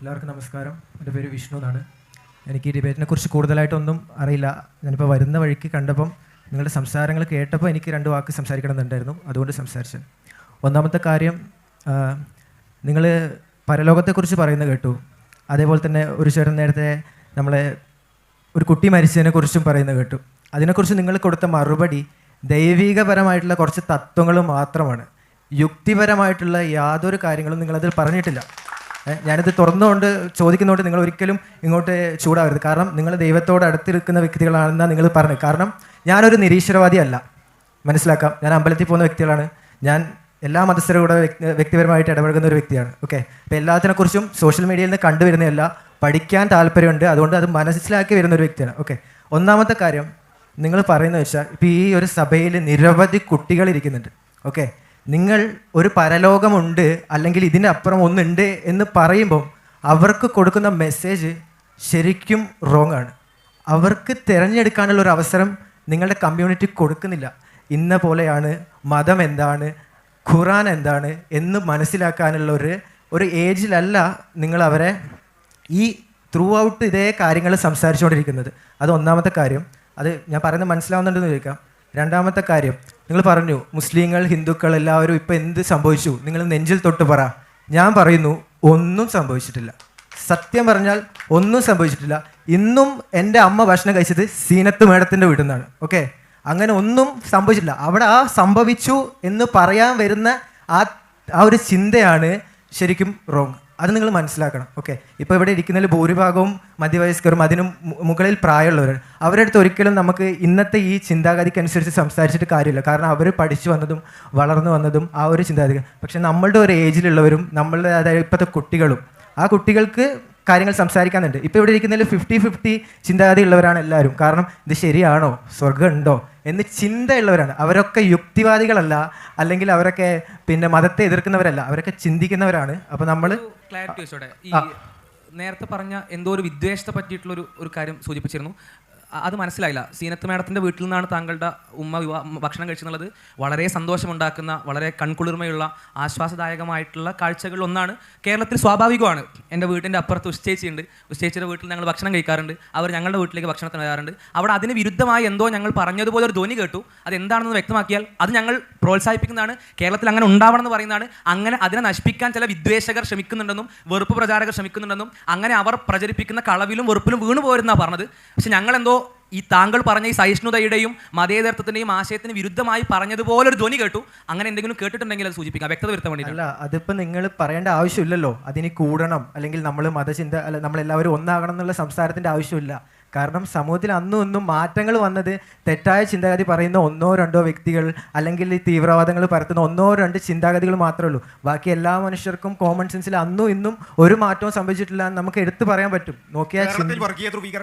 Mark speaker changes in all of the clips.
Speaker 1: എല്ലാവർക്കും നമസ്കാരം. എന്റെ പേര് വിഷ്ണു എന്നാണ്. എനിക്ക് ഈ ഡിബേറ്റിനെ കുറിച്ച് കൂടുതലായിട്ടൊന്നും അറിയില്ല. ഞാനിപ്പോൾ വരുന്ന വഴിക്ക് കണ്ടപ്പം നിങ്ങളുടെ സംസാരങ്ങൾ കേട്ടപ്പോൾ എനിക്ക് രണ്ട് വാക്ക് സംസാരിക്കണമെന്നുണ്ടായിരുന്നു അതുകൊണ്ട് സംസാരിച്ചത്. ഒന്നാമത്തെ കാര്യം നിങ്ങൾ പരലോകത്തെക്കുറിച്ച് പറയുന്നത് കേട്ടു. അതേപോലെ തന്നെ ഒരു ചേട്ടൻ നേരത്തെ നമ്മളെ ഒരു കുട്ടി മരിച്ചതിനെ കുറിച്ചും പറയുന്നത് കേട്ടു. അതിനെക്കുറിച്ച് നിങ്ങൾ കൊടുത്ത മറുപടി ദൈവികപരമായിട്ടുള്ള കുറച്ച് തത്വങ്ങൾ മാത്രമാണ്. യുക്തിപരമായിട്ടുള്ള യാതൊരു കാര്യങ്ങളും നിങ്ങളതിൽ പറഞ്ഞിട്ടില്ല. ഞാനിത് തുറന്നുകൊണ്ട് ചോദിക്കുന്നതുകൊണ്ട് നിങ്ങൾ ഒരിക്കലും ഇങ്ങോട്ട് ചൂടാവരുത്. കാരണം നിങ്ങൾ ദൈവത്തോട് അടുത്തിരിക്കുന്ന വ്യക്തികളാണെന്നാണ് നിങ്ങൾ പറഞ്ഞത്. കാരണം ഞാനൊരു നിരീശ്വരവാദി അല്ല മനസ്സിലാക്കാം? ഞാൻ അമ്പലത്തിൽ പോകുന്ന വ്യക്തികളാണ്. ഞാൻ എല്ലാ മതസ്ഥരും കൂടെ വ്യക്തി- വ്യക്തിപരമായിട്ട് ഇടപഴകുന്ന ഒരു വ്യക്തിയാണ്. ഓക്കെ അപ്പോൾ എല്ലാത്തിനെക്കുറിച്ചും സോഷ്യൽ മീഡിയയിൽ നിന്ന് കണ്ടുവരുന്നതല്ല. പഠിക്കാൻ താല്പര്യമുണ്ട്. അതുകൊണ്ട് അത് മനസ്സിലാക്കി വരുന്ന ഒരു വ്യക്തിയാണ്. ഓക്കെ ഒന്നാമത്തെ കാര്യം നിങ്ങൾ പറയുന്നത് വെച്ചാൽ ഇപ്പോൾ ഈ ഒരു സഭയിൽ നിരവധി കുട്ടികൾ ഇരിക്കുന്നുണ്ട്. ഓക്കെ നിങ്ങൾ ഒരു പരലോകമുണ്ട് അല്ലെങ്കിൽ ഇതിനപ്പുറം ഒന്നുണ്ട് എന്ന് പറയുമ്പോൾ അവർക്ക് കൊടുക്കുന്ന മെസ്സേജ് ശരിക്കും റോങ് ആണ്. അവർക്ക് തിരഞ്ഞെടുക്കാനുള്ള ഒരു അവസരം നിങ്ങളുടെ കമ്മ്യൂണിറ്റി കൊടുക്കുന്നില്ല. ഇന്ന പോലെയാണ് മതം എന്താണ് ഖുറാൻ എന്താണ് എന്ന് മനസ്സിലാക്കാനുള്ള ഒരു ഒരു ഏജിലല്ല നിങ്ങൾ അവരെ ഈ ത്രൂ ഔട്ട് ഇതേ കാര്യങ്ങൾ സംസാരിച്ചുകൊണ്ടിരിക്കുന്നത്. അത് ഒന്നാമത്തെ കാര്യം. അത് ഞാൻ പറയുന്നത് മനസ്സിലാവുന്നുണ്ടെന്ന് ചോദിക്കാം. രണ്ടാമത്തെ കാര്യം നിങ്ങൾ പറഞ്ഞു മുസ്ലിങ്ങൾ ഹിന്ദുക്കൾ എല്ലാവരും ഇപ്പം എന്ത് സംഭവിച്ചു? നിങ്ങൾ നെഞ്ചിൽ തൊട്ട് പറ. ഞാൻ പറയുന്നു ഒന്നും സംഭവിച്ചിട്ടില്ല. സത്യം പറഞ്ഞാൽ ഒന്നും സംഭവിച്ചിട്ടില്ല. ഇന്നും എന്റെ അമ്മ ഭക്ഷണം കഴിച്ചത് സീനത്ത് മേഡത്തിന്റെ വീട്ടിൽ നിന്നാണ് ഓക്കെ? അങ്ങനെ ഒന്നും സംഭവിച്ചിട്ടില്ല. അവിടെ ആ സംഭവിച്ചു എന്ന് പറയാൻ വരുന്ന ആ ആ ഒരു ചിന്തയാണ് ശരിക്കും റോങ് അത് നിങ്ങൾ മനസ്സിലാക്കണം. ഓക്കെ ഇപ്പോൾ ഇവിടെ ഇരിക്കുന്നതിൽ ഭൂരിഭാഗവും മധ്യവയസ്കരും അതിനും മുകളിൽ പ്രായമുള്ളവരാണ്. അവരുടെ അടുത്ത് ഒരിക്കലും നമുക്ക് ഇന്നത്തെ ഈ ചിന്താഗതിക്കനുസരിച്ച് സംസാരിച്ചിട്ട് കാര്യമില്ല. കാരണം അവർ പഠിച്ചു വന്നതും വളർന്നു വന്നതും ആ ഒരു ചിന്താഗതി. പക്ഷേ നമ്മളുടെ ഒരു ഏജിലുള്ളവരും നമ്മളുടെ അതായത് ഇപ്പോഴത്തെ കുട്ടികളും ആ കുട്ടികൾക്ക് കാര്യങ്ങൾ സംസാരിക്കാനുണ്ട്. ഇപ്പോൾ ഇവിടെ ഇരിക്കുന്നതിൽ ഫിഫ്റ്റി ഫിഫ്റ്റി ചിന്താഗതി ഉള്ളവരാണ് എല്ലാവരും. കാരണം ഇത് ശരിയാണോ? സ്വർഗം ഉണ്ടോ? എന്ന് ചിന്തയുള്ളവരാണ്. അവരൊക്കെ യുക്തിവാദികളല്ല അല്ലെങ്കിൽ അവരൊക്കെ പിന്നെ മതത്തെ എതിർക്കുന്നവരല്ല അവരൊക്കെ ചിന്തിക്കുന്നവരാണ്. അപ്പോൾ നമ്മൾ
Speaker 2: ക്ലാരിറ്റി വെച്ചോടെ ഈ നേരത്തെ പറഞ്ഞ എന്തോ ഒരു വിദ്വേഷത്തെ പറ്റിയിട്ടുള്ള ഒരു ഒരു കാര്യം സൂചിപ്പിച്ചിരുന്നു. അത് മനസ്സിലായില്ല. സീനത്ത് മാഡത്തിന്റെ വീട്ടിൽ നിന്നാണ് താങ്കളുടെ ഉമ്മ ഭക്ഷണം കഴിച്ചെന്നുള്ളത്. വളരെ സന്തോഷമുണ്ടാക്കുന്ന വളരെ കൺകുളിർമയുള്ള ആശ്വാസദായകമായിട്ടുള്ള കാഴ്ചകളിൽ ഒന്നാണ്. കേരളത്തിൽ സ്വാഭാവികമാണ്. എന്റെ വീട്ടിന്റെ അപ്പുറത്ത് ഉച്ചേച്ചിയുണ്ട്. ഉച്ചേച്ചിയുടെ വീട്ടിൽ ഞങ്ങൾ ഭക്ഷണം കഴിക്കാറുണ്ട്. അവർ ഞങ്ങളുടെ വീട്ടിലേക്ക് ഭക്ഷണത്തിന് വരാറുണ്ട് അവിടെ അതിന് വിരുദ്ധമായി എന്തോ ഞങ്ങൾ പറഞ്ഞതുപോലെ ഒരു ധ്വനി കേട്ടു. അത് എന്താണെന്ന് വ്യക്തമാക്കിയാൽ അത് ഞങ്ങൾ പ്രോത്സാഹിപ്പിക്കുന്നതാണ്. കേരളത്തിൽ അങ്ങനെ ഉണ്ടാവണം എന്ന് പറയുന്നതാണ്. അങ്ങനെ അതിനെ നശിപ്പിക്കാൻ ചില വിദ്വേഷകർ ശ്രമിക്കുന്നുണ്ടെന്നും വെറുപ്പ് പ്രചാരകർ ശ്രമിക്കുന്നുണ്ടെന്നും അങ്ങനെ അവർ പ്രചരിപ്പിക്കുന്ന കളവിലും വെറുപ്പിലും വീണു പോരുന്നാണ് പറഞ്ഞത്. പക്ഷെ ഞങ്ങൾ എന്തോ ഈ താങ്കൾ പറഞ്ഞ ഈ സഹിഷ്ണുതയുടെയും മതേതരത്വത്തിന്റെയും ആശയത്തിന് വിരുദ്ധമായി പറഞ്ഞതുപോലെ ഒരു ധ്വനി കേട്ടു. അങ്ങനെ എന്തെങ്കിലും കേട്ടിട്ടുണ്ടെങ്കിൽ അത് സൂചിപ്പിക്കാം. വ്യക്തത വരുത്താൻ വേണ്ടി
Speaker 1: അല്ല അതിപ്പോ നിങ്ങൾ പറയേണ്ട ആവശ്യമില്ലല്ലോ. അതിന് കൂടണം. അല്ലെങ്കിൽ നമ്മൾ മതചിന്ത അല്ല നമ്മളെല്ലാവരും ഒന്നാകണം എന്നുള്ള സംസാരത്തിന്റെ ആവശ്യമില്ല. കാരണം സമൂഹത്തിൽ അന്നും ഇന്നും മാറ്റങ്ങൾ വന്നത് തെറ്റായ ചിന്താഗതി പറയുന്ന ഒന്നോ രണ്ടോ വ്യക്തികൾ അല്ലെങ്കിൽ ഈ തീവ്രവാദങ്ങൾ പരത്തുന്ന ഒന്നോ രണ്ട് ചിന്താഗതികൾ മാത്രമേ ഉള്ളൂ. ബാക്കി എല്ലാ മനുഷ്യർക്കും കോമൺ സെൻസിൽ അന്നും ഇന്നും ഒരു മാറ്റവും സംഭവിച്ചിട്ടില്ല എന്ന് നമുക്ക് എടുത്തു പറയാൻ പറ്റും. നോക്കിയാൽ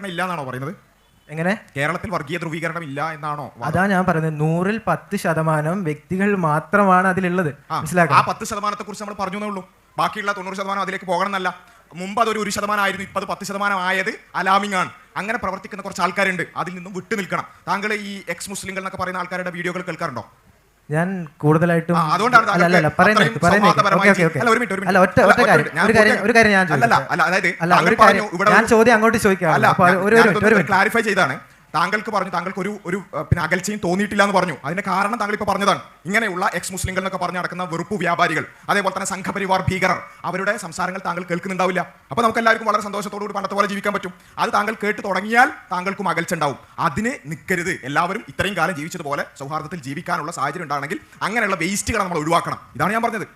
Speaker 3: ഇല്ലാന്നാണോ പറയുന്നത്?
Speaker 1: എങ്ങനെ?
Speaker 3: കേരളത്തിൽ വർഗീയ ധ്രുവീകരണം ഇല്ല എന്നാണോ
Speaker 1: അതാ ഞാൻ പറയുന്നത്. നൂറിൽ പത്ത് ശതമാനം വ്യക്തികൾ മാത്രമാണ് അതിലുള്ളത്.
Speaker 3: ആ,
Speaker 1: മനസ്സിലാക്കാം
Speaker 3: ആ പത്ത് ശതമാനത്തെ കുറിച്ച് നമ്മൾ പറഞ്ഞു ഉള്ളൂ. ബാക്കിയുള്ള തൊണ്ണൂറ് ശതമാനം അതിലേക്ക് പോകണം എന്നല്ല മുമ്പ് അതൊരു ഒരു ശതമാനം ആയിരുന്നു ഇപ്പൊ അത് പത്ത് ശതമാനം ആയത് അലാമിംഗ് ആണ്. അങ്ങനെ പ്രവർത്തിക്കുന്ന കുറച്ച് ആൾക്കാരുണ്ട്. അതിൽ നിന്നും വിട്ടു നിൽക്കണം താങ്കൾ ഈ എക്സ് മുസ്ലിങ്ങൾ എന്നൊക്കെ പറയുന്ന ആൾക്കാരുടെ വീഡിയോകൾ കേൾക്കാറുണ്ടോ?
Speaker 1: ഞാൻ കൂടുതലായിട്ടും അല്ല ഒറ്റ ഒറ്റ കാര്യം ഒരു കാര്യം ഒരു കാര്യം ഞാൻ ചോദിക്കാം.
Speaker 3: അല്ല,
Speaker 1: ഒരു കാര്യം ഞാൻ ചോദ്യം അങ്ങോട്ട് ചോദിക്കാം
Speaker 3: ക്ലാരിഫൈ ചെയ്താണ് താങ്കൾക്ക് പറഞ്ഞു താങ്കൾക്ക് ഒരു ഒരു പിന്നെ അകൽച്ചയും തോന്നിയിട്ടില്ല എന്ന് പറഞ്ഞു. അതിന്റെ കാരണം താങ്കൾ ഇപ്പോൾ പറഞ്ഞതാണ്. ഇങ്ങനെയുള്ള എക്സ് മുസ്ലിങ്ങൾ എന്നൊക്കെ പറഞ്ഞു നടക്കുന്ന വെറുപ്പ് വ്യാപാരികൾ അതേപോലെ തന്നെ സംഘപരിവാർ ഭീകരർ അവരുടെ സംസാരങ്ങൾ താങ്കൾ കേൾക്കുന്നുണ്ടാവില്ല. അപ്പോൾ നമുക്ക് എല്ലാവർക്കും വളരെ സന്തോഷത്തോടു കൂടി പണ്ടത്തെ പോലെ ജീവിക്കാൻ പറ്റും. അത് താങ്കൾ കേട്ട് തുടങ്ങിയാൽ താങ്കൾക്കും അകൽച്ച ഉണ്ടാവും അതിന് നിൽക്കരുത് എല്ലാവരും ഇത്രയും കാലം ജീവിച്ചതുപോലെ സൗഹാർദ്ദത്തിൽ ജീവിക്കാനുള്ള സാഹചര്യം ഉണ്ടാണെങ്കിൽ അങ്ങനെയുള്ള വേസ്റ്റുകൾ നമ്മൾ ഒഴിവാക്കണം. ഇതാണ് ഞാൻ പറഞ്ഞത്.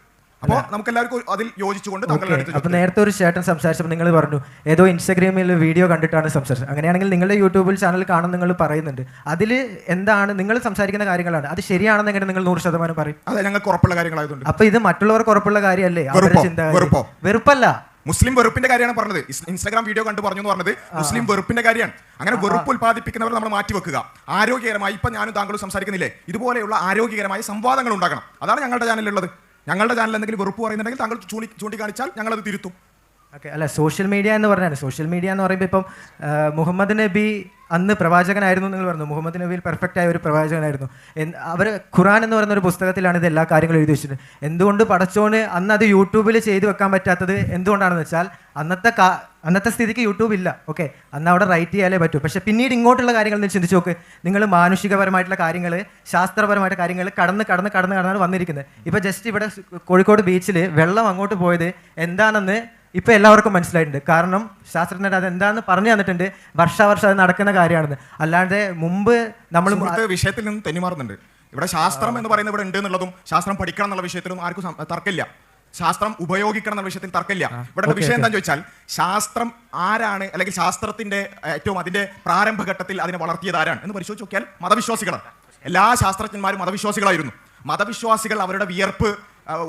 Speaker 3: അപ്പോൾ നമുക്ക് എല്ലാവർക്കും അതിൽ യോജിച്ചുകൊണ്ട് താങ്കളുടെ അടുത്ത്
Speaker 1: അപ്പൊ നേരത്തെ ഒരു ചേട്ടൻ സംസാരിച്ചപ്പോൾ നിങ്ങൾ പറഞ്ഞു ഏതോ ഇൻസ്റ്റാഗ്രാമിൽ വീഡിയോ കണ്ടിട്ടാണ് സംസാരിച്ചത്. അങ്ങനെയാണെങ്കിൽ നിങ്ങളുടെ യൂട്യൂബിൽ ചാനൽ കാണുന്ന നിങ്ങൾ പറയുന്നുണ്ട്. അതിൽ എന്താണ് നിങ്ങൾ സംസാരിക്കുന്ന കാര്യങ്ങളാണ്. അത് ശരിയാണെന്ന് എങ്ങനെ നിങ്ങൾ നൂറ് ശതമാനം പറയും?
Speaker 3: അതെ ഞങ്ങൾക്ക് ഉറപ്പുള്ള കാര്യങ്ങളായതുകൊണ്ട്.
Speaker 1: അപ്പൊ ഇത് മറ്റുള്ളവർക്ക് ഉറപ്പുള്ള കാര്യമല്ലേ? അവരുടെ? വെറുപ്പല്ല.
Speaker 3: മുസ്ലിം വെറുപ്പിന്റെ കാര്യമാണ് പറഞ്ഞത്. ഇൻസ്റ്റാഗ്രാം വീഡിയോ കണ്ടു പറഞ്ഞു എന്ന് പറഞ്ഞത് മുസ്ലിം വെറുപ്പിന്റെ കാര്യമാണ്. അങ്ങനെ വെറുപ്പ് ഉൽപ്പാദിപ്പിക്കുന്നവർ നമ്മൾ മാറ്റി വെക്കുക ആരോഗ്യകരമായി ഇപ്പൊ ഞാനും താങ്കളും സംസാരിക്കുന്നില്ലേ? ഇതുപോലെയുള്ള ആരോഗ്യകരമായ സംവാദങ്ങൾ ഉണ്ടാക്കണം അതാണ് ഞങ്ങളുടെ ചാനലിലുള്ളത്. ഞങ്ങളുടെ ചാനൽ എന്തെങ്കിലും വെറുപ്പ് പറയുന്നുണ്ടെങ്കിൽ താങ്കൾ ചൂണ്ടി ചൂണ്ടിക്കാണിച്ചാൽ ഞങ്ങൾ അത് തിരുത്തും.
Speaker 1: ഓക്കെ അല്ല സോഷ്യൽ മീഡിയ എന്ന് പറഞ്ഞാൽ സോഷ്യൽ മീഡിയ എന്ന് പറയുമ്പോൾ ഇപ്പം മുഹമ്മദ് നബി അന്ന് പ്രവാചകനായിരുന്നു നിങ്ങൾ പറഞ്ഞു. മുഹമ്മദ് നബിയിൽ പെർഫെക്റ്റ് ആയ ഒരു പ്രവാചകനായിരുന്നു. അവർ ഖുറാൻ എന്ന് പറയുന്ന ഒരു പുസ്തകത്തിലാണ് ഇത് എല്ലാ കാര്യങ്ങളും എഴുതി വെച്ചിട്ടുണ്ട് എന്തുകൊണ്ട് പഠിച്ചോണ് അന്ന് അത് യൂട്യൂബിൽ ചെയ്തു വെക്കാൻ പറ്റാത്തത് എന്തുകൊണ്ടാണെന്ന് വെച്ചാൽ അന്നത്തെ അന്നത്തെ സ്ഥിതിക്ക് യൂട്യൂബ് ഇല്ല. ഓക്കെ അന്ന് അവിടെ റൈറ്റ് ചെയ്യാലേ പറ്റൂ. പക്ഷേ പിന്നീട് ഇങ്ങോട്ടുള്ള കാര്യങ്ങൾ നിങ്ങൾ ചിന്തിച്ച് നോക്ക്. നിങ്ങൾ മാനുഷികപരമായിട്ടുള്ള കാര്യങ്ങൾ ശാസ്ത്രപരമായിട്ടുള്ള കാര്യങ്ങൾ കടന്ന് കടന്ന് കടന്ന് കടന്നാണ് വന്നിരിക്കുന്നത്. ഇപ്പോൾ ജസ്റ്റ് ഇവിടെ കോഴിക്കോട് ബീച്ചിൽ വെള്ളം അങ്ങോട്ട് പോയത് എന്താണെന്ന് ഇപ്പോൾ എല്ലാവർക്കും മനസ്സിലായിട്ടുണ്ട്. കാരണം ശാസ്ത്രജ്ഞർ അത് എന്താണെന്ന് പറഞ്ഞു തന്നിട്ടുണ്ട്. വർഷാവർഷം അത് നടക്കുന്ന കാര്യമാണെന്ന്. അല്ലാതെ മുമ്പ് നമ്മൾ
Speaker 3: വിഷയത്തിൽ നിന്ന് തെന്നിമാറുന്നുണ്ട്. ഇവിടെ ശാസ്ത്രം എന്ന് പറയുന്നത് ഇവിടെ ഉണ്ട് എന്നുള്ളതും ശാസ്ത്രം പഠിക്കണം എന്നുള്ള വിഷയത്തിലും ആർക്കും തർക്കമില്ല. ശാസ്ത്രം ഉപയോഗിക്കണം എന്ന വിഷയത്തിൽ തർക്കമില്ല. ഇവിടെ വിഷയം എന്താണെന്ന് ചോദിച്ചാൽ ശാസ്ത്രം ആരാണ് അല്ലെങ്കിൽ ശാസ്ത്രത്തിന്റെ ഏറ്റവും അതിന്റെ പ്രാരംഭഘട്ടത്തിൽ അതിനെ വളർത്തിയത് ആരാണ് എന്ന് പരിശോധിച്ച് നോക്കിയാൽ മതവിശ്വാസികളാണ്. എല്ലാ ശാസ്ത്രജ്ഞന്മാരും മതവിശ്വാസികളായിരുന്നു. മതവിശ്വാസികൾ അവരുടെ വിയർപ്പ്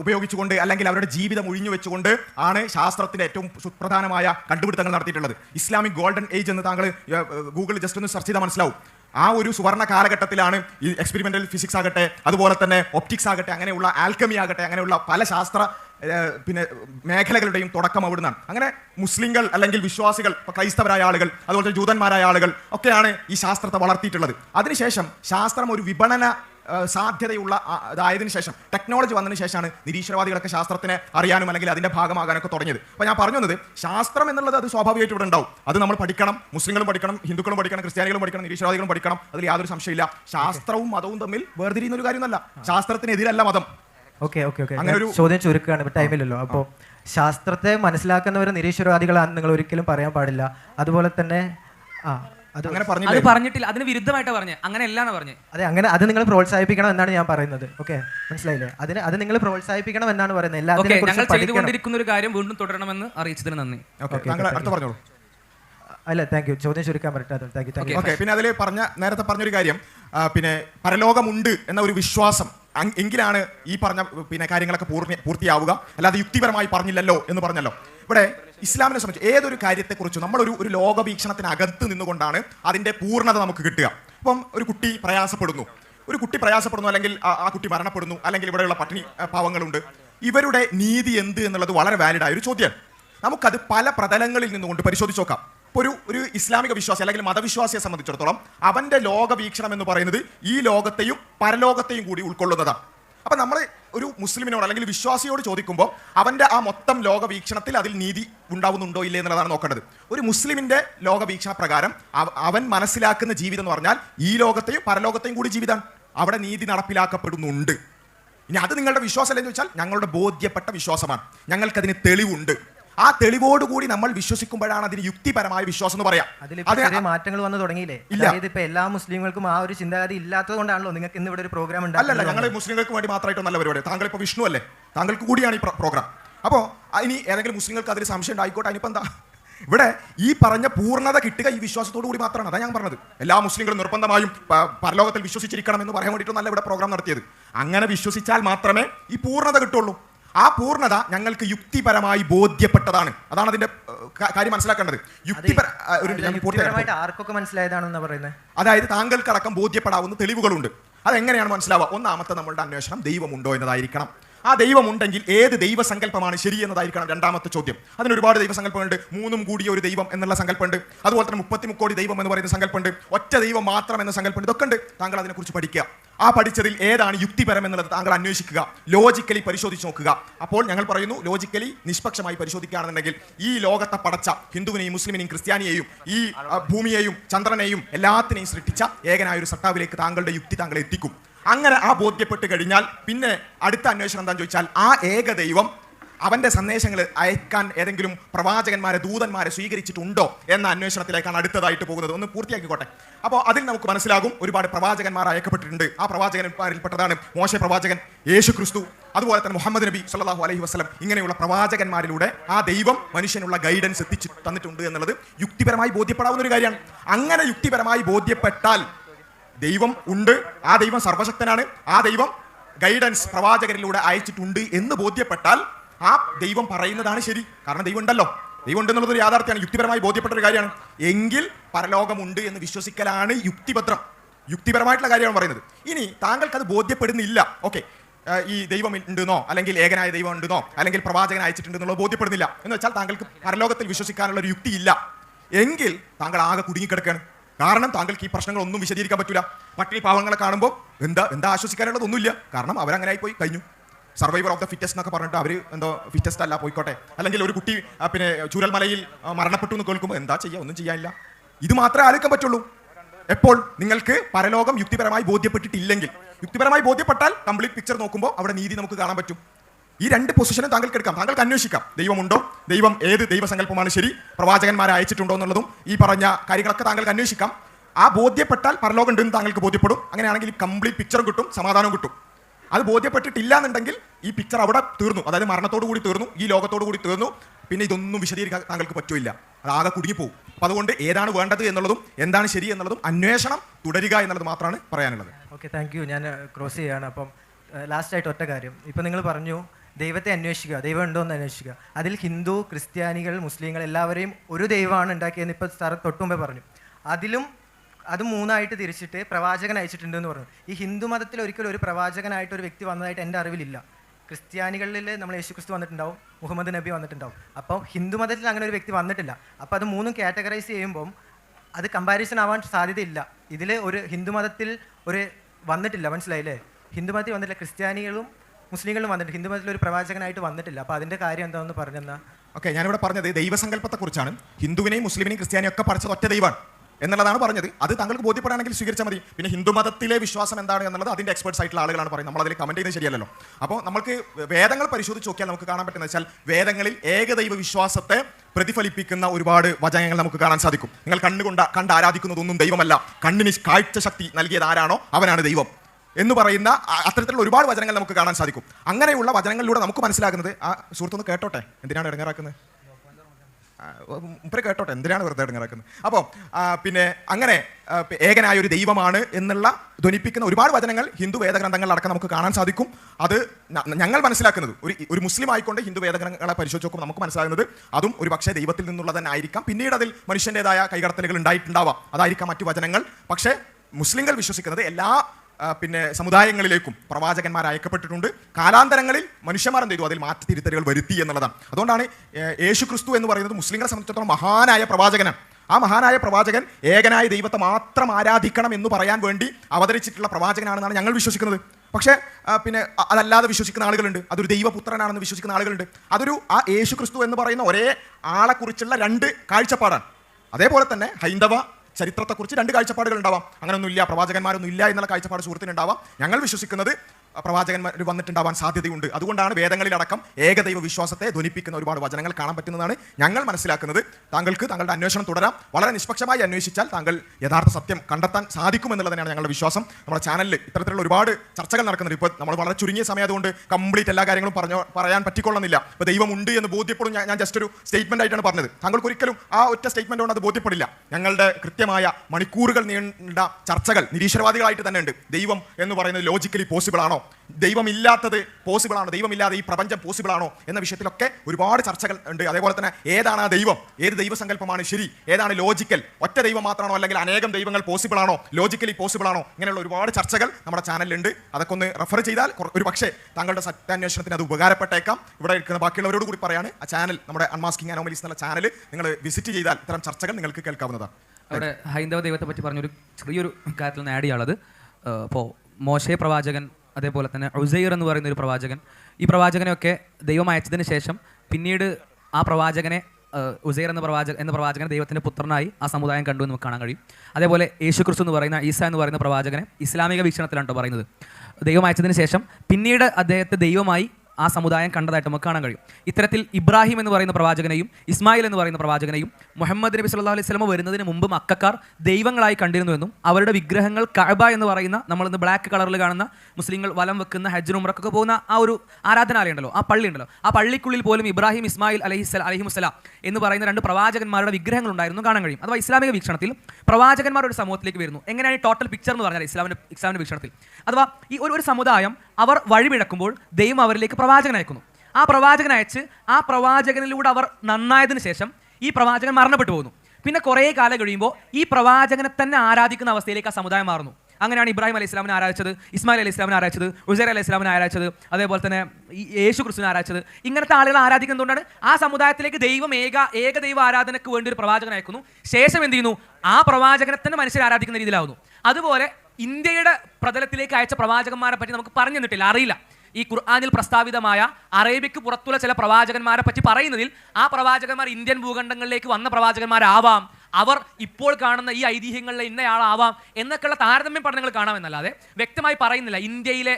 Speaker 3: ഉപയോഗിച്ചുകൊണ്ട് അല്ലെങ്കിൽ അവരുടെ ജീവിതം ഒഴിഞ്ഞു വെച്ചുകൊണ്ട് ആണ് ശാസ്ത്രത്തിന്റെ ഏറ്റവും സുപ്രധാനമായ കണ്ടുപിടുത്തങ്ങൾ നടത്തിയിട്ടുള്ളത്. ഇസ്ലാമിക് ഗോൾഡൻ ഏജ് എന്ന് താങ്കൾ ഗൂഗിളിൽ ജസ്റ്റ് ഒന്ന് സെർച്ച് ചെയ്താൽ മനസ്സിലാവും. ആ ഒരു സുവർണ കാലഘട്ടത്തിലാണ് ഈ എക്സ്പെരിമെന്റൽ ഫിസിക്സ് ആകട്ടെ അതുപോലെ തന്നെ ഒപ്റ്റിക്സ് ആകട്ടെ അങ്ങനെയുള്ള ആൽക്കമി ആകട്ടെ അങ്ങനെയുള്ള പല ശാസ്ത്ര പിന്നെ മേഖലകളുടെയും തുടക്കം അവിടുന്നാണ്. അങ്ങനെ മുസ്ലിങ്ങൾ അല്ലെങ്കിൽ വിശ്വാസികൾ ക്രൈസ്തവരായ ആളുകൾ അതുപോലെ ജൂതന്മാരായ ആളുകൾ ഒക്കെയാണ് ഈ ശാസ്ത്രത്തെ വളർത്തിയിട്ടുള്ളത്. അതിനുശേഷം ശാസ്ത്രം ഒരു വിപണന സാധ്യതയുള്ള അതായതിനു ശേഷം ടെക്നോളജി വന്നതിന് ശേഷമാണ് നിരീശ്വരവാദികളൊക്കെ ശാസ്ത്രത്തിനെ അറിയാനും അല്ലെങ്കിൽ അതിന്റെ ഭാഗമാകാനൊക്കെ തുടങ്ങിയത്. അപ്പോൾ ഞാൻ പറഞ്ഞു വന്നത് ശാസ്ത്രം എന്നുള്ളത് അത് സ്വാഭാവികമായിട്ട് ഇവിടെ ഉണ്ടാവും. അത് നമ്മൾ പഠിക്കണം മുസ്ലിങ്ങളും പഠിക്കണം ഹിന്ദുക്കളും പഠിക്കണം ക്രിസ്ത്യാനികളും പഠിക്കണം നിരീശ്വരവാദികളും പഠിക്കണം അതിൽ യാതൊരു സംശയമില്ല ശാസ്ത്രവും മതവും തമ്മിൽ വേർതിരിയുന്ന ഒരു കാര്യമൊന്നുമല്ല. ശാസ്ത്രത്തിനെതിരല്ല മതം.
Speaker 1: Okay okay okay.
Speaker 3: അങ്ങനെ ഒരു-
Speaker 1: ചോദ്യം ചുരുക്കുകയാണ് ടൈമില്ലല്ലോ അപ്പോൾ ശാസ്ത്രത്തെ മനസ്സിലാക്കുന്നവർ നിരീശ്വരവാദികളാണെന്ന് നിങ്ങൾ ഒരിക്കലും പറയാൻ പാടില്ല. അതുപോലെ തന്നെ ആ അത്
Speaker 3: അങ്ങനെ
Speaker 2: അത്
Speaker 3: പറഞ്ഞില്ലേ
Speaker 2: പറഞ്ഞിട്ടില്ല. അതിന് വിരുദ്ധമായിട്ടാ പറഞ്ഞത് അങ്ങനെ അല്ലാന്ന് പറഞ്ഞത്
Speaker 1: അതെ അങ്ങനെ അത് നിങ്ങൾ പ്രോത്സാഹിപ്പിക്കണം എന്നാണ് ഞാൻ പറയുന്നത്. ഓക്കെ മനസ്സിലായില്ലേ? അതിന് അത് നിങ്ങൾ പ്രോത്സാഹിപ്പിക്കണം എന്നാണ് പറയുന്നത്.
Speaker 2: ഓക്കെ
Speaker 1: എല്ലാത്തിനെ
Speaker 2: ഞങ്ങൾ
Speaker 1: കുറിച്ച് പഠിക്കണം.
Speaker 2: ചെയ്തുകൊണ്ടിരിക്കുന്ന ഒരു കാര്യം വീണ്ടും തുടരണമെന്ന് അറിയിച്ചതിന് നന്ദി.
Speaker 3: ഓക്കെ താങ്കൾ അടുത്ത് പറഞ്ഞോളൂ.
Speaker 1: അല്ല താങ്ക് യു. ചോദ്യം ചുരുക്കാൻ പറ്റാതെ thank you thank you.
Speaker 3: Okay പിന്നെ അതിൽ പറഞ്ഞ നേരത്തെ പറഞ്ഞൊരു കാര്യം. ആ, പിന്നെ പരലോകമുണ്ട് എന്ന ഒരു വിശ്വാസം എങ്കിലാണ് ഈ പറഞ്ഞ പിന്നെ കാര്യങ്ങളൊക്കെ പൂർണ പൂർത്തിയാവുക. അല്ലാതെ യുക്തിപരമായി പറഞ്ഞില്ലല്ലോ എന്ന് പറഞ്ഞല്ലോ. ഇവിടെ ഇസ്ലാമിനെ സംബന്ധിച്ച് ഏതൊരു കാര്യത്തെക്കുറിച്ചും നമ്മളൊരു ഒരു ലോകവീക്ഷണത്തിനകത്ത് നിന്നുകൊണ്ടാണ് അതിന്റെ പൂർണത നമുക്ക് കിട്ടുക. അപ്പം ഒരു കുട്ടി പ്രയാസപ്പെടുന്നു. ഒരു കുട്ടി പ്രയാസപ്പെടുന്നു അല്ലെങ്കിൽ ആ- കുട്ടി മരണപ്പെടുന്നു അല്ലെങ്കിൽ ഇവിടെയുള്ള പട്ടിണി പാവങ്ങളുണ്ട്. ഇവരുടെ നീതി എന്ത് എന്നുള്ളത് വളരെ വാലിഡായ ഒരു ചോദ്യമാണ്. നമുക്കത് പല പ്രതലങ്ങളിൽ നിന്നുകൊണ്ട് പരിശോധിച്ച് നോക്കാം. ഇപ്പോൾ ഒരു ഒരു ഇസ്ലാമിക വിശ്വാസി അല്ലെങ്കിൽ മതവിശ്വാസിയെ സംബന്ധിച്ചിടത്തോളം അവന്റെ ലോകവീക്ഷണം എന്ന് പറയുന്നത് ഈ ലോകത്തെയും പരലോകത്തെയും കൂടി ഉൾക്കൊള്ളുന്നതാണ്. അപ്പം നമ്മൾ ഒരു മുസ്ലിമിനോട് അല്ലെങ്കിൽ വിശ്വാസിയോട് ചോദിക്കുമ്പോൾ അവന്റെ ആ മൊത്തം ലോകവീക്ഷണത്തിൽ അതിൽ നീതി ഉണ്ടാവുന്നുണ്ടോ ഇല്ലേ എന്നുള്ളതാണ് നോക്കേണ്ടത്. ഒരു മുസ്ലിമിന്റെ ലോകവീക്ഷണ പ്രകാരം അവൻ മനസ്സിലാക്കുന്ന ജീവിതം എന്ന് പറഞ്ഞാൽ ഈ ലോകത്തെയും പരലോകത്തെയും കൂടി ജീവിതമാണ്. അവിടെ നീതി നടപ്പിലാക്കപ്പെടുന്നുണ്ട്. ഇനി അത് നിങ്ങളുടെ വിശ്വാസം അല്ലെന്ന് ചോദിച്ചാൽ ഞങ്ങളുടെ ബോധ്യപ്പെട്ട വിശ്വാസമാണ്. ഞങ്ങൾക്കതിന് തെളിവുണ്ട്. ആ തെളിവോടുകൂടി നമ്മൾ വിശ്വസിക്കുമ്പോഴാണ് അതിന് യുക്തിപരമായ വിശ്വാസം എന്ന് പറയാം.
Speaker 1: അതിൽ
Speaker 3: അത്
Speaker 1: മാറ്റങ്ങൾ വന്നു തുടങ്ങിയില്ലേ. അതായത് ഇപ്പൊ എല്ലാ മുസ്ലിങ്ങൾക്കും ആ ഒരു ചിന്താഗതി ഇല്ലാത്തത് കൊണ്ടാണല്ലോ നിങ്ങൾക്ക് ഇന്ന് ഇവിടെ ഒരു പ്രോഗ്രാം
Speaker 3: അല്ലല്ല ഞങ്ങൾ മുസ്ലിങ്ങൾക്ക് വേണ്ടി മാത്രമായിട്ട് നല്ല പരിപാടി. താങ്കൾ ഇപ്പോൾ വിഷ്ണു അല്ലേ? താങ്കൾക്ക് കൂടിയാണ് ഈ പ്രോഗ്രാം അപ്പോൾ ഇനി ഏതെങ്കിലും മുസ്ലിങ്ങൾക്ക് അതിൽ സംശയം ഉണ്ടായിക്കോട്ടെ അതിനിപ്പോൾ എന്താ? ഇവിടെ ഈ പറഞ്ഞ പൂർണത കിട്ടുക ഈ വിശ്വാസത്തോടു കൂടി മാത്രമാണ്. അതാ ഞാൻ പറഞ്ഞത്. എല്ലാ മുസ്ലിങ്ങളും നിർബന്ധമായും പരലോകത്തിൽ വിശ്വസിച്ചിരിക്കണം എന്ന് പറയാൻ വേണ്ടിയിട്ടൊന്നല്ല ഇവിടെ പ്രോഗ്രാം നടത്തിയത്. അങ്ങനെ വിശ്വസിച്ചാൽ മാത്രമേ ഈ പൂർണത കിട്ടുള്ളൂ. ആ പൂർണത ഞങ്ങൾക്ക് യുക്തിപരമായി ബോധ്യപ്പെട്ടതാണ്. അതാണ് അതിന്റെ കാര്യം മനസ്സിലാക്കേണ്ടത്. യുക്തിപര
Speaker 1: ആർക്കൊക്കെ മനസ്സിലായതാണെന്നാ പറയുന്നത്
Speaker 3: അതായത് താങ്കൾക്കടക്കം ബോധ്യപ്പെടാവുന്ന തെളിവുകളുണ്ട്. അതെങ്ങനെയാണ് മനസ്സിലാവുക? ഒന്നാമത്തെ നമ്മളുടെ അന്വേഷണം ദൈവമുണ്ടോ എന്നതായിരിക്കണം. ആ ദൈവമുണ്ടെങ്കിൽ ഏത് ദൈവസങ്കല്പമാണ് ശരി എന്നതായിരിക്കണം രണ്ടാമത്തെ ചോദ്യം. അതിന് ഒരുപാട് ദൈവസങ്കല്പമുണ്ട്. മൂന്നും കൂടിയ ഒരു ദൈവം എന്നുള്ള സങ്കല്പമുണ്ട്. അതുപോലെ തന്നെ മുപ്പത്തി മുക്കോടി ദൈവം എന്ന് പറയുന്ന സങ്കല്പമുണ്ട്. ഒറ്റ ദൈവം മാത്രം എന്ന സങ്കല്പമുണ്ട്. ഇതൊക്കെ ഉണ്ട്. താങ്കൾ അതിനെക്കുറിച്ച് പഠിക്കുക. ആ പഠിച്ചതിൽ ഏതാണ് യുക്തിപരം എന്നുള്ളത് താങ്കൾ അന്വേഷിക്കുക. ലോജിക്കലി പരിശോധിച്ച് നോക്കുക. അപ്പോൾ ഞങ്ങൾ പറയുന്നു ലോജിക്കലി നിഷ്പക്ഷമായി പരിശോധിക്കുകയാണെന്നുണ്ടെങ്കിൽ ഈ ലോകത്തെ പടച്ച ഹിന്ദുവിനെയും മുസ്ലിമിനെയും ക്രിസ്ത്യാനിയെയും ഈ ഭൂമിയെയും ചന്ദ്രനെയും എല്ലാത്തിനെയും സൃഷ്ടിച്ച ഏകനായ ഒരു സട്ടാവിലേക്ക് താങ്കളുടെ യുക്തി താങ്കളെ എത്തിക്കും. അങ്ങനെ ആ ബോധ്യപ്പെട്ട് കഴിഞ്ഞാൽ പിന്നെ അടുത്ത അന്വേഷണം എന്താണെന്ന് ചോദിച്ചാൽ ആ ഏകദൈവം അവന്റെ സന്ദേശങ്ങൾ അയക്കാൻ ഏതെങ്കിലും പ്രവാചകന്മാരെ ദൂതന്മാരെ സ്വീകരിച്ചിട്ടുണ്ടോ എന്ന അന്വേഷണത്തിലേക്കാണ് അടുത്തതായിട്ട് പോകുന്നത്. ഒന്ന് പൂർത്തിയാക്കിക്കോട്ടെ. അപ്പോൾ അതിൽ നമുക്ക് മനസ്സിലാകും ഒരുപാട് പ്രവാചകന്മാർ അയക്കപ്പെട്ടിട്ടുണ്ട്. ആ പ്രവാചകന്മാരിൽപ്പെട്ടതാണ് മോശ പ്രവാചകൻ യേശു ക്രിസ്തു അതുപോലെ തന്നെ മുഹമ്മദ് നബി സല്ലാഹു അലൈഹി വസ്ലം ഇങ്ങനെയുള്ള പ്രവാചകന്മാരിലൂടെ ആ ദൈവം മനുഷ്യനുള്ള ഗൈഡൻസ് എത്തിച്ചു തന്നിട്ടുണ്ട് എന്നുള്ളത് യുക്തിപരമായി ബോധ്യപ്പെടാവുന്ന ഒരു കാര്യമാണ്. അങ്ങനെ യുക്തിപരമായി ബോധ്യപ്പെട്ടാൽ ദൈവം ഉണ്ട്. ആ ദൈവം സർവശക്തനാണ് ആ ദൈവം ഗൈഡൻസ് പ്രവാചകരിലൂടെ അയച്ചിട്ടുണ്ട് എന്ന് ബോധ്യപ്പെട്ടാൽ ആ ദൈവം പറയുന്നതാണ് ശരി. കാരണം ദൈവം ഉണ്ടല്ലോ. ദൈവം ഉണ്ടെന്നുള്ളത് ഒരു യാഥാർത്ഥ്യമാണ്. യുക്തിപരമായി ബോധ്യപ്പെട്ട ഒരു കാര്യമാണ്. എങ്കിൽ പരലോകമുണ്ട് എന്ന് വിശ്വസിക്കലാണ് യുക്തിപത്രം. യുക്തിപരമായിട്ടുള്ള കാര്യമാണ് പറയുന്നത്. ഇനി താങ്കൾക്ക് അത് ബോധ്യപ്പെടുന്നില്ല. ഓക്കെ. ഈ ദൈവം ഉണ്ടെന്നോ അല്ലെങ്കിൽ ഏകനായ ദൈവം ഉണ്ടെന്നോ അല്ലെങ്കിൽ പ്രവാചകൻ അയച്ചിട്ടുണ്ടെന്നുള്ളത് ബോധ്യപ്പെടുന്നില്ല. എന്ന് വെച്ചാൽ താങ്കൾക്ക് പരലോകത്തിൽ വിശ്വസിക്കാനുള്ള ഒരു യുക്തിയില്ല. എങ്കിൽ താങ്കൾ ആകെ കുടുങ്ങിക്കിടക്കുകയാണ്. കാരണം താങ്കൾക്ക് ഈ പ്രശ്നങ്ങളൊന്നും വിശദീകരിക്കാൻ പറ്റില്ല പട്ടിണി പാവങ്ങളെ കാണുമ്പോൾ എന്താ എന്താ ആശ്വസിക്കാനുള്ളതൊന്നുമില്ല കാരണം അവരങ്ങനെ പോയി കഴിഞ്ഞു. സർവൈവർ ഓഫ് ദ ഫിറ്റസ്റ്റ് എന്നൊക്കെ പറഞ്ഞിട്ട് അവർ എന്തോ ഫിറ്റസ്റ്റ് അല്ല പോയിക്കോട്ടെ. അല്ലെങ്കിൽ ഒരു കുട്ടി പിന്നെ ചൂരൽമലയിൽ മരണപ്പെട്ടു എന്ന് കേൾക്കുമ്പോൾ എന്താ ചെയ്യുക ഒന്നും ചെയ്യാനില്ല. ഇത് മാത്രമേ ആലോചിക്കാൻ പറ്റുള്ളൂ. എപ്പോൾ നിങ്ങൾക്ക് പരലോകം യുക്തിപരമായി ബോധ്യപ്പെട്ടിട്ടില്ലെങ്കിൽ യുക്തിപരമായി ബോധ്യപ്പെട്ടാൽ കംപ്ലീറ്റ് പിക്ചർ നോക്കുമ്പോൾ അവിടെ നീതി നമുക്ക് കാണാൻ പറ്റും. ഈ രണ്ട് പൊസിഷനും താങ്കൾക്ക് എടുക്കാം താങ്കൾക്ക് അന്വേഷിക്കാം. ദൈവമുണ്ടോ? ദൈവം ഏത് ദൈവസങ്കല്പമാണ് ശരി? പ്രവാചകന്മാരെ അയച്ചിട്ടുണ്ടോ എന്നുള്ളതും ഈ പറഞ്ഞ കാര്യങ്ങളൊക്കെ താങ്കൾക്ക് അന്വേഷിക്കാം. ആ ബോധ്യപ്പെട്ടാൽ പരലോകം ഉണ്ടെന്ന് താങ്കൾക്ക് ബോധ്യപ്പെടും. അങ്ങനെയാണെങ്കിൽ കംപ്ലീറ്റ് പിക്ചറും കിട്ടും സമാധാനവും കിട്ടും. അത് ബോധ്യപ്പെട്ടിട്ടില്ല എന്നുണ്ടെങ്കിൽ ഈ പിക്ചർ അവിടെ തീർന്നു. അതായത് മരണത്തോടു കൂടി തീർന്നു ഈ ലോകത്തോടു കൂടി തീർന്നു. പിന്നെ ഇതൊന്നും വിശദീകരിക്കാൻ താങ്കൾക്ക് പറ്റില്ല. അത് ആകെ കുടുങ്ങിപ്പോകും അപ്പം അതുകൊണ്ട് ഏതാണ് വേണ്ടത് എന്നുള്ളതും എന്താണ് ശരി എന്നുള്ളതും അന്വേഷണം തുടരുക എന്നുള്ളത് മാത്രമാണ് പറയാനുള്ളത്.
Speaker 1: ഓക്കെ താങ്ക് യു ഞാൻ ക്രോസ് ചെയ്യാണ്. അപ്പം ലാസ്റ്റായിട്ട് ഒറ്റ കാര്യം. ഇപ്പം നിങ്ങൾ പറഞ്ഞു ദൈവത്തെ അന്വേഷിക്കുക ദൈവം ഉണ്ടോ എന്ന് അന്വേഷിക്കുക. അതിൽ ഹിന്ദു ക്രിസ്ത്യാനികൾ മുസ്ലിങ്ങൾ എല്ലാവരെയും ഒരു ദൈവമാണ് ഉണ്ടാക്കിയെന്ന് ഇപ്പോൾ സാർ തൊട്ടുമുമ്പേ പറഞ്ഞു. അതിലും അത് മൂന്നായിട്ട് തിരിച്ചിട്ട് പ്രവാചകൻ അയച്ചിട്ടുണ്ട് എന്ന് പറഞ്ഞു. ഈ ഹിന്ദു മതത്തിൽ ഒരിക്കലും ഒരു പ്രവാചകനായിട്ട് ഒരു വ്യക്തി വന്നതായിട്ട് എന്റെ അറിവിലില്ല. ക്രിസ്ത്യാനികളിൽ നമ്മൾ യേശു ക്രിസ്തു വന്നിട്ടുണ്ടാവും മുഹമ്മദ് നബി വന്നിട്ടുണ്ടാവും. അപ്പോൾ ഹിന്ദു മതത്തിൽ അങ്ങനെ ഒരു വ്യക്തി വന്നിട്ടില്ല. അപ്പോൾ അത് മൂന്നും കാറ്റഗറൈസ് ചെയ്യുമ്പം അത് കമ്പാരിസൺ ആവാൻ സാധ്യതയില്ല. ഇതിൽ ഒരു ഹിന്ദു മതത്തിൽ ഒരു വന്നിട്ടില്ല മനസ്സിലായില്ലേ? ഹിന്ദു മതത്തിൽ വന്നിട്ടില്ല. ക്രിസ്ത്യാനികളും മുസ്ലിങ്ങളും വന്നിട്ട് ഹിന്ദു മതത്തിൽ ഒരു പ്രവാചകനായിട്ട് വന്നിട്ടില്ല. അപ്പോൾ അതിന്റെ കാര്യം എന്താണെന്ന് പറഞ്ഞെന്നാ?
Speaker 3: ഓക്കെ ഞാനിവിടെ പറഞ്ഞത് ദൈവസങ്കല്പത്തെക്കുറിച്ചാണ്. ഹിന്ദുവിനെയും മുസ്ലിമിനെയും ക്രിസ്ത്യാനിയും ഒക്കെ പഠിച്ചത് ഒറ്റ ദൈവമാണ് എന്നുള്ളതാണ് പറഞ്ഞത്. അത് താങ്കൾക്ക് ബോധ്യപ്പെടാണെങ്കിൽ സ്വീകരിച്ചാൽ മതി. പിന്നെ ഹിന്ദു മതത്തിലെ വിശ്വാസം എന്താണ് എന്നുള്ളത് അതിന്റെ എക്സ്പേർട്സ് ആയിട്ടുള്ള ആളുകളാണ് പറയുന്നത്. നമ്മൾ അതിൽ കമന്റ് ചെയ്യുന്നത് ശരിയല്ലല്ലോ. അപ്പോൾ നമുക്ക് വേദങ്ങൾ പരിശോധിച്ച് നോക്കിയാൽ നമുക്ക് കാണാൻ പറ്റുന്ന വെച്ചാൽ വേദങ്ങളിൽ ഏകദൈവ വിശ്വാസത്തെ പ്രതിഫലിപ്പിക്കുന്ന ഒരുപാട് വചനങ്ങൾ നമുക്ക് കാണാൻ സാധിക്കും. നിങ്ങൾ കണ്ണുകൊണ്ട് കണ്ട് ആരാധിക്കുന്നതൊന്നും ദൈവമല്ല. കണ്ണിന് കാഴ്ച ശക്തി നൽകിയത് ആരാണോ? അവനാണ് ദൈവം. എന്ന് പറയുന്ന അത്തരത്തിലുള്ള ഒരുപാട് വചനങ്ങൾ നമുക്ക് കാണാൻ സാധിക്കും. അങ്ങനെയുള്ള വചനങ്ങളിലൂടെ നമുക്ക് മനസ്സിലാകുന്നത് ആ സുഹൃത്തൊന്ന് കേട്ടോട്ടെ? എന്തിനാണ് ഇടങ്ങാറാക്കുന്നത്? ഇപ്പം കേട്ടോട്ടെ? എന്തിനാണ് വെറുതെ ഇടങ്ങാറാക്കുന്നത്? അപ്പോൾ പിന്നെ അങ്ങനെ ഏകനായ ഒരു ദൈവമാണ് എന്നുള്ള ധ്വനിപ്പിക്കുന്ന ഒരുപാട് വചനങ്ങൾ ഹിന്ദു വേദഗ്രന്ഥങ്ങളിലടക്കം നമുക്ക് കാണാൻ സാധിക്കും. അത് ഞങ്ങൾ മനസ്സിലാക്കുന്നത് ഒരു ഒരു മുസ്ലിം ആയിക്കൊണ്ട് ഹിന്ദു വേദഗ്രന്ഥങ്ങളെ പരിശോധിച്ച് നമുക്ക് മനസ്സിലാകുന്നത് അതും ഒരു പക്ഷേ ദൈവത്തിൽ നിന്നുള്ള തന്നെ ആയിരിക്കാം. പിന്നീട് അതിൽ മനുഷ്യന്റെതായ കൈകടത്തലുകൾ ഉണ്ടായിട്ടുണ്ടാവാം. അതായിരിക്കാം മറ്റു വചനങ്ങൾ. പക്ഷേ മുസ്ലിങ്ങൾ വിശ്വസിക്കുന്നത് എല്ലാ പിന്നെ സമുദായങ്ങളിലേക്കും പ്രവാചകന്മാർ അയക്കപ്പെട്ടിട്ടുണ്ട്. കാലാന്തരങ്ങളിൽ മനുഷ്യന്മാർ എന്ത് ചെയ്തു? അതിൽ മാറ്റ തിരുത്തലുകൾ വരുത്തി എന്നുള്ളതാണ്. അതുകൊണ്ടാണ് യേശു ക്രിസ്തു എന്ന് പറയുന്നത് മുസ്ലിങ്ങളെ സംബന്ധിച്ചിടത്തോളം മഹാനായ പ്രവാചകനാണ്. ആ മഹാനായ പ്രവാചകൻ ഏകനായ ദൈവത്തെ മാത്രം ആരാധിക്കണം എന്ന് പറയാൻ വേണ്ടി അവതരിച്ചിട്ടുള്ള പ്രവാചകനാണെന്നാണ് ഞങ്ങൾ വിശ്വസിക്കുന്നത്. പക്ഷേ പിന്നെ അതല്ലാതെ വിശ്വസിക്കുന്ന ആളുകളുണ്ട്. അതൊരു ദൈവപുത്രനാണെന്ന് വിശ്വസിക്കുന്ന ആളുകളുണ്ട്. അതൊരു ആ യേശു ക്രിസ്തു എന്ന് പറയുന്ന ഒരേ ആളെക്കുറിച്ചുള്ള രണ്ട് കാഴ്ചപ്പാടാണ്. അതേപോലെ തന്നെ ഹൈന്ദവ ചരിത്രത്തെക്കുറിച്ച് രണ്ട് കാഴ്ചപ്പാടുകൾ ഉണ്ടാവാം. അങ്ങനെയൊന്നുമില്ല പ്രവാചകന്മാരൊന്നും ഇല്ല എന്നുള്ള കാഴ്ചപ്പാട് സുഹൃത്തിനുണ്ടാവാം ഞങ്ങൾ വിശ്വസിക്കുന്നത് പ്രവാചകന്മാർ വന്നിട്ടുണ്ടാവാൻ സാധ്യതയുണ്ട്. അതുകൊണ്ടാണ് വേദങ്ങളിലടക്കം ഏകദൈവ വിശ്വാസത്തെ ധ്വനിപ്പിക്കുന്ന ഒരുപാട് വചനങ്ങൾ കാണാൻ പറ്റുന്നതാണ് ഞങ്ങൾ മനസ്സിലാക്കുന്നത്. താങ്കൾക്ക് താങ്കളുടെ അന്വേഷണം തുടരാം. വളരെ നിഷ്പക്ഷമായി അന്വേഷിച്ചാൽ താങ്കൾ യഥാർത്ഥ സത്യം കണ്ടെത്താൻ സാധിക്കുമെന്നുള്ളത് തന്നെയാണ് ഞങ്ങളുടെ വിശ്വാസം. നമ്മുടെ ചാനലിൽ ഇത്തരത്തിലുള്ള ഒരുപാട് ചർച്ചകൾ നടക്കുന്നുണ്ട്. ഇപ്പോൾ നമ്മൾ വളരെ ചുരുങ്ങിയ സമയതുകൊണ്ട് കംപ്ലീറ്റ് എല്ലാ കാര്യങ്ങളും പറഞ്ഞു പറയാൻ പറ്റിക്കൊള്ളുന്നില്ല. ഇപ്പോൾ ദൈവമുണ്ട് എന്ന് ബോധ്യപ്പെടും ഞാൻ ജസ്റ്റ് ഒരു സ്റ്റേറ്റ്മെന്റ് ആയിട്ടാണ് പറഞ്ഞത്. താങ്കൾക്ക് ഒരിക്കലും ആ ഒറ്റ സ്റ്റേറ്റ്മെന്റ് കൊണ്ട് അത് ബോധ്യപ്പെടില്ല. ഞങ്ങളുടെ കൃത്യമായ മണിക്കൂറുകൾ നീണ്ട ചർച്ചകൾ നിരീശ്വരവാദികളായിട്ട് തന്നെ ഉണ്ട് ദൈവം എന്ന് പറയുന്നത് ലോജിക്കലി പോസിബിൾ ആണോ? ദൈവമില്ലാത്തത് പോസിബിൾ ആണോ? ദൈവമില്ലാതെ ഈ പ്രപഞ്ചം പോസിബിൾ ആണോ? എന്ന വിഷയത്തിലൊക്കെ ഒരുപാട് ചർച്ചകൾ ഉണ്ട്. അതേപോലെ തന്നെ ഏതാണ് ആ ദൈവം? ഏത് ദൈവസങ്കല്പമാണ് ശരി? ഏതാണ് ലോജിക്കൽ ഒറ്റ ദൈവം മാത്രമാണോ? അല്ലെങ്കിൽ അനേകം ദൈവങ്ങൾ പോസിബിൾ ആണോ? ലോജിക്കലി പോസിബിൾ ആണോ? ഇങ്ങനെയുള്ള ഒരുപാട് ചർച്ചകൾ നമ്മുടെ ചാനലിലുണ്ട് അതൊക്കെ ഒന്ന് റെഫർ ചെയ്താൽ ഒരു പക്ഷേ താങ്കളുടെ സത്യാന്വേഷണത്തിന് അത് ഉപകാരപ്പെട്ടേക്കാം. ഇവിടെ ഇരിക്കുന്ന ബാക്കിയുള്ളവരോട് കൂടി പറയാണ് ആ ചാനൽ നമ്മുടെ അൺമാസ്കിംഗ് അനോമലീസ് എന്നുള്ള ചാനൽ നിങ്ങൾ വിസിറ്റ് ചെയ്താൽ ഇത്തരം ചർച്ചകൾ നിങ്ങൾക്ക് കേൾക്കാവുന്നതാണ്
Speaker 2: അവിടെ ഹൈന്ദവ ദൈവത്തെ പറ്റി പറഞ്ഞൊരു ചെറിയൊരു കാര്യത്തിൽ നിന്ന് ആഡ് ചെയ്യാനുള്ളത് ഇപ്പോൾ മോശേ പ്രവാചകൻ അതേപോലെ തന്നെ ഉസൈർ എന്ന് പറയുന്ന ഒരു പ്രവാചകൻ. ഈ പ്രവാചകനെയൊക്കെ ദൈവം അയച്ചതിന് ശേഷം പിന്നീട് ആ പ്രവാചകനെ ഉസൈർ എന്ന പ്രവാചക എന്ന പ്രവാചകനെ ദൈവത്തിന്റെ പുത്രനായി ആ സമുദായം കണ്ടു നമുക്ക് കാണാൻ കഴിയും. അതേപോലെ യേശു ക്രിസ്തു എന്ന് പറയുന്ന ഈസ എന്ന് പറയുന്ന പ്രവാചകനെ ഇസ്ലാമിക വീക്ഷണത്തിലാണ് പറയുന്നത്. ദൈവം അയച്ചതിന് ശേഷം പിന്നീട് അദ്ദേഹത്തെ ദൈവമായി ആ സമുദായം കണ്ടതായിട്ട് നമുക്ക് കാണാൻ കഴിയും. ഇത്തരത്തിൽ ഇബ്രാഹിം എന്ന് പറയുന്ന പ്രവാചകനെയും ഇസ്മായിൽ എന്ന് പറയുന്ന പ്രവാചകനെയും മുഹമ്മദ് നബി സല്ലാ അലൈഹി സ്വലമ വരുന്നതിന് മുമ്പ് മക്കക്കാർ ദൈവങ്ങളായി കണ്ടിരുന്നുവെന്നും അവരുടെ വിഗ്രഹങ്ങൾ കഴബ എന്ന് പറയുന്ന നമ്മളിന്ന് ബ്ലാക്ക് കളറിൽ കാണുന്ന മുസ്ലിങ്ങൾ വലം വെക്കുന്ന ഹജ്ജിനും ഉംറക്കൊക്കെ പോകുന്ന ആ ഒരു ആരാധനാലയം ഉണ്ടല്ലോ ആ പള്ളി ഉണ്ടല്ലോ. ആ പള്ളിക്കുള്ളിൽ പോലും ഇബ്രാഹിം ഇസ്മായിൽ അലഹി അലഹിമുസ്സലാം എന്ന് പറയുന്ന രണ്ട് പ്രവാചകന്മാരുടെ വിഗ്രഹങ്ങൾ ഉണ്ടായിരുന്നു കാണാൻ കഴിയും. അഥവാ ഇസ്ലാമിക വീക്ഷണത്തിൽ പ്രവാചകന്മാരുടെ ഒരു സമൂഹത്തിലേക്ക് വരുന്നു. എങ്ങനെയാണ് ടോട്ടൽ പിക്ചർ എന്ന് പറഞ്ഞാൽ ഇസ്ലാമിന്റെ ഇസ്ലാമിന്റെ വീക്ഷണത്തിൽ? അഥവാ ഈ ഒരു ഒരു സമുദായം അവർ വഴിപിഴക്കുമ്പോൾ ദൈവം അവരിലേക്ക് പ്രവാചകൻ അയക്കുന്നു. ആ പ്രവാചകൻ അയച്ച് ആ പ്രവാചകനിലൂടെ അവർ നന്നായതിനു ശേഷം ഈ പ്രവാചകൻ മരണപ്പെട്ടു പോകുന്നു. പിന്നെ കുറേ കാലം കഴിയുമ്പോൾ ഈ പ്രവാചകനെ തന്നെ ആരാധിക്കുന്ന അവസ്ഥയിലേക്ക് ആ സമുദായം മാറുന്നു. അങ്ങനെയാണ് ഇബ്രാഹിം അലൈഹി ഇസ്ലാമിനെ ആരാധിച്ചത് ഇസ്മായിൽ അലൈഹി ഇസ്ലാമിനെ ആരാധിച്ചത് ഉസൈർ അലൈഹി ഇസ്ലാമിനെ ആരാധിച്ചത് അതേപോലെ തന്നെ യേശു ക്രിസ്തുവിനെ ആരാധിച്ചത്. ഇങ്ങനത്തെ ആളുകൾ ആരാധിക്കുന്നതുകൊണ്ടാണ് ആ സമുദായത്തിലേക്ക് ദൈവം ഏക ഏക ദൈവ ആരാധനയ്ക്ക് വേണ്ടി ഒരു പ്രവാചകൻ അയക്കുന്നു. ശേഷം എന്ത് ചെയ്യുന്നു? ആ പ്രവാചകനെ തന്നെ മനുഷ്യർ ആരാധിക്കുന്ന രീതിയിലാവുന്നു. അതുപോലെ ഇന്ത്യയുടെ പ്രതലത്തിലേക്ക് അയച്ച പ്രവാചകന്മാരെ പറ്റി നമുക്ക് പറഞ്ഞു തന്നിട്ടില്ല അറിയില്ല. ഈ ഖുർആാനിൽ പ്രസ്താവിതമായ അറേബ്യക്ക് പുറത്തുള്ള ചില പ്രവാചകന്മാരെ പറ്റി പറയുന്നതിൽ ആ പ്രവാചകന്മാർ ഇന്ത്യൻ ഭൂഖണ്ഡങ്ങളിലേക്ക് വന്ന പ്രവാചകന്മാരാവാം അവർ ഇപ്പോൾ കാണുന്ന ഈ ഐതിഹ്യങ്ങളിലെ ഇന്നയാളാവാം എന്നൊക്കെയുള്ള താരതമ്യം പഠനങ്ങൾ കാണാമെന്നല്ലാതെ വ്യക്തമായി പറയുന്നില്ല. ഇന്ത്യയിലെ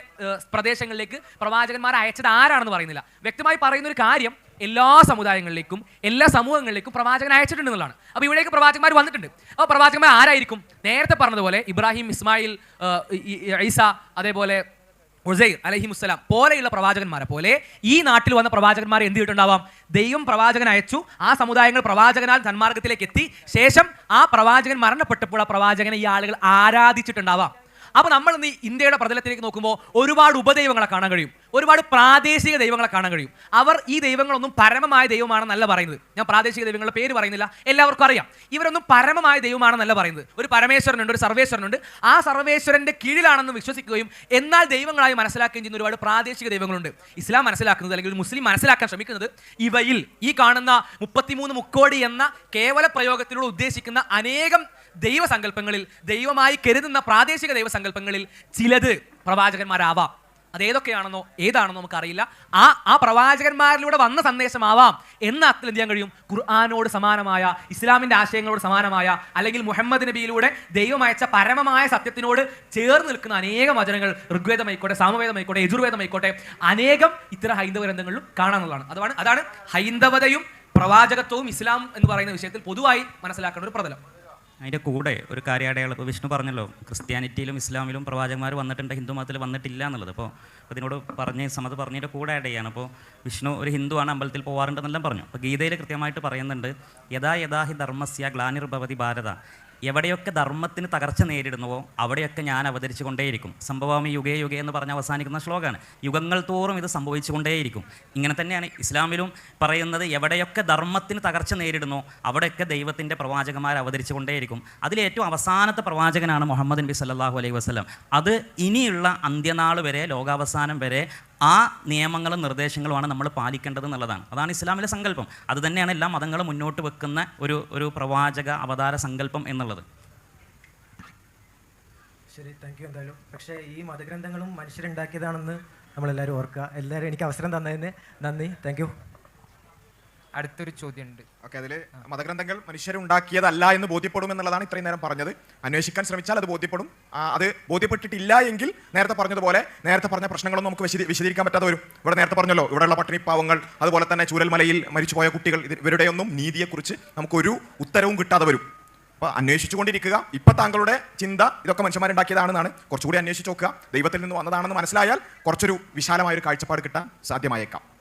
Speaker 2: പ്രദേശങ്ങളിലേക്ക് പ്രവാചകന്മാരെ അയച്ചത് ആരാണെന്ന് പറയുന്നില്ല. വ്യക്തമായി പറയുന്ന ഒരു കാര്യം എല്ലാ സമുദായങ്ങളിലേക്കും എല്ലാ സമൂഹങ്ങളിലേക്കും പ്രവാചകൻ അയച്ചിട്ടുണ്ട് എന്നുള്ളതാണ്. അപ്പോൾ ഇവിടേക്ക് പ്രവാചകന്മാർ വന്നിട്ടുണ്ട്. അപ്പോൾ പ്രവാചകന്മാർ ആരായിരിക്കും? നേരത്തെ പറഞ്ഞതുപോലെ ഇബ്രാഹിം ഇസ്മായിൽ ഐസ അതേപോലെ ഉസൈർ അലഹിമുസ്സലാം പോലെയുള്ള പ്രവാചകന്മാരെ പോലെ ഈ നാട്ടിൽ വന്ന പ്രവാചകന്മാർ എന്ത് ചെയ്തിട്ടുണ്ടാവാം? ദൈവം പ്രവാചകൻ അയച്ചു. ആ സമുദായങ്ങൾ പ്രവാചകനാൽ സന്മാർഗത്തിലേക്ക് എത്തി. ശേഷം ആ പ്രവാചകൻ മരണപ്പെട്ടപ്പോൾ ആ പ്രവാചകനെ ഈ ആളുകൾ ആരാധിച്ചിട്ടുണ്ടാവാം. അപ്പോൾ നമ്മൾ ഇന്ന് ഇന്ത്യയുടെ പ്രതലത്തിലേക്ക് നോക്കുമ്പോൾ ഒരുപാട് ഉപദൈവങ്ങളെ കാണാൻ കഴിയും. ഒരുപാട് പ്രാദേശിക ദൈവങ്ങളെ കാണാൻ കഴിയും. അവർ ഈ ദൈവങ്ങളൊന്നും പരമമായ ദൈവമാണെന്നല്ല പറയുന്നത്. ഞാൻ പ്രാദേശിക ദൈവങ്ങളുടെ പേര് പറയുന്നില്ല. എല്ലാവർക്കും അറിയാം. ഇവരൊന്നും പരമമായ ദൈവമാണെന്നല്ല പറയുന്നത്. ഒരു പരമേശ്വരനുണ്ട് ഒരു സർവേശ്വരനുണ്ട്. ആ സർവേശ്വരന്റെ കീഴിലാണെന്ന് വിശ്വസിക്കുകയും എന്നാൽ ദൈവങ്ങളായി മനസ്സിലാക്കുകയും ചെയ്യുന്ന ഒരുപാട് പ്രാദേശിക ദൈവങ്ങളുണ്ട്. ഇസ്ലാം മനസ്സിലാക്കുന്നത് അല്ലെങ്കിൽ ഒരു മുസ്ലിം മനസ്സിലാക്കാൻ ശ്രമിക്കുന്നത് ഇവയിൽ ഈ കാണുന്ന മുപ്പത്തിമൂന്ന് മുക്കോടി എന്ന കേവല പ്രയോഗത്തിലൂടെ ഉദ്ദേശിക്കുന്ന അനേകം ദൈവസങ്കല്പങ്ങളിൽ ദൈവമായി കരുതുന്ന പ്രാദേശിക ദൈവസങ്കല്പങ്ങളിൽ ചിലത് പ്രവാചകന്മാരാവാം. അതേതൊക്കെയാണെന്നോ ഏതാണെന്നോ നമുക്കറിയില്ല. ആ ആ പ്രവാചകന്മാരിലൂടെ വന്ന സന്ദേശമാവാം. എന്ന് അത്തിൽ എന്ത് ചെയ്യാൻ കഴിയും? ഖുർആാനോട് സമാനമായ ഇസ്ലാമിന്റെ ആശയങ്ങളോട് സമാനമായ അല്ലെങ്കിൽ മുഹമ്മദ് നബിയിലൂടെ ദൈവം അയച്ച പരമമായ സത്യത്തിനോട് ചേർന്ന് നിൽക്കുന്ന അനേകം വചനങ്ങൾ ഋഗ്വേദമായിക്കോട്ടെ സാമവേദമായിക്കോട്ടെ യജുർവേദമായിക്കോട്ടെ അനേകം ഇത്തരം ഹൈന്ദവ ഗ്രന്ഥങ്ങളിലും കാണാനുള്ളതാണ്. അതാണ് അതാണ് ഹൈന്ദവതയും പ്രവാചകത്വവും ഇസ്ലാം എന്ന് പറയുന്ന വിഷയത്തിൽ പൊതുവായി മനസ്സിലാക്കേണ്ട ഒരു പ്രതലം.
Speaker 4: അതിന്റെ കൂടെ ഒരു കാര്യാടയാളം. ഇപ്പോൾ വിഷ്ണു പറഞ്ഞല്ലോ ക്രിസ്ത്യാനിറ്റിയിലും ഇസ്ലാമിലും പ്രവാചകന്മാർ വന്നിട്ടുണ്ട് ഹിന്ദു മതത്തിൽ വന്നിട്ടില്ല എന്നുള്ളത്. അപ്പോൾ അതിനോട് പറഞ്ഞ് സമത് പറഞ്ഞതിന്റെ കൂടെ ആഡ് അപ്പോൾ വിഷ്ണു ഒരു ഹിന്ദുവാണ് അമ്പലത്തിൽ പോകാറുണ്ടെന്നെല്ലാം പറഞ്ഞു. അപ്പോൾ ഗീതയിൽ കൃത്യമായിട്ട് പറയുന്നുണ്ട് യഥാ യഥാ ഹി ധർമ്മസ്യ ഗ്ലാനിർഭവതി ഭാരത. എവിടെയൊക്കെ ധർമ്മത്തിന് തകർച്ച നേരിടുന്നുവോ അവിടെയൊക്കെ ഞാൻ അവതരിച്ചു കൊണ്ടേയിരിക്കും സംഭവാമി യുഗേ യുഗേ എന്ന് പറഞ്ഞ അവസാനിക്കുന്ന ശ്ലോകമാണ്. യുഗങ്ങൾ തോറും ഇത് സംഭവിച്ചുകൊണ്ടേയിരിക്കും. ഇങ്ങനെ തന്നെയാണ് ഇസ്ലാമിലും പറയുന്നത് എവിടെയൊക്കെ ധർമ്മത്തിന് തകർച്ച നേരിടുന്നോ അവിടെയൊക്കെ ദൈവത്തിന്റെ പ്രവാചകന്മാർ അവതരിച്ചു കൊണ്ടേയിരിക്കും അതിലേറ്റവും അവസാനത്തെ പ്രവാചകനാണ് മുഹമ്മദ് നബി സല്ലാഹു അലൈഹി വസ്ലം അത് ഇനിയുള്ള അന്ത്യനാൾ വരെ ലോകാവസാനം വരെ ആ നിയമങ്ങളും നിർദ്ദേശങ്ങളുമാണ് നമ്മൾ പാലിക്കേണ്ടത് എന്നുള്ളതാണ്. അതാണ് ഇസ്ലാമിലെ സങ്കല്പം. അത് തന്നെയാണ് എല്ലാ മതങ്ങളും മുന്നോട്ട് വെക്കുന്ന ഒരു ഒരു പ്രവാചക അവതാര സങ്കല്പം എന്നുള്ളത്.
Speaker 1: ശരി താങ്ക് യു എന്തായാലും. പക്ഷേ ഈ മതഗ്രന്ഥങ്ങളും മനുഷ്യരുണ്ടാക്കിയതാണെന്ന് നമ്മളെല്ലാവരും ഓർക്കുക. എല്ലാവരും എനിക്ക് അവസരം തന്നതിന് നന്ദി. താങ്ക്
Speaker 5: അടുത്തൊരു ചോദ്യമുണ്ട്.
Speaker 3: ഓക്കെ അതിൽ മതഗ്രന്ഥങ്ങൾ മനുഷ്യരുണ്ടാക്കിയതല്ല എന്ന് ബോധ്യപ്പെടും എന്നുള്ളതാണ് ഇത്രയും നേരം പറഞ്ഞത്. അന്വേഷിക്കാൻ ശ്രമിച്ചാൽ അത് ബോധ്യപ്പെടും. അത് ബോധ്യപ്പെട്ടിട്ടില്ല എങ്കിൽ നേരത്തെ പറഞ്ഞതുപോലെ നേരത്തെ പറഞ്ഞ പ്രശ്നങ്ങളൊന്നും നമുക്ക് വിശദീ വിശദീകരിക്കാൻ പറ്റാതെ വരും. ഇവിടെ നേരത്തെ പറഞ്ഞല്ലോ ഇവിടെയുള്ള പട്ടിണിപ്പാവങ്ങൾ അതുപോലെ തന്നെ ചൂരൽമലയിൽ മരിച്ചുപോയ കുട്ടികൾ ഇവരുടെയൊന്നും നീതിയെക്കുറിച്ച് നമുക്കൊരു ഉത്തരവും കിട്ടാതെ വരും. അപ്പോൾ അന്വേഷിച്ചുകൊണ്ടിരിക്കുക. ഇപ്പം താങ്കളുടെ ചിന്ത ഇതൊക്കെ മനുഷ്യന്മാരുണ്ടാക്കിയതാണെന്നാണ്. കുറച്ചുകൂടി അന്വേഷിച്ച് നോക്കുക. ദൈവത്തിൽ നിന്ന് വന്നതാണെന്ന് മനസ്സിലായാൽ കുറച്ചൊരു വിശാലമായൊരു കാഴ്ചപ്പാട് കിട്ടാൻ സാധ്യമായേക്കാം.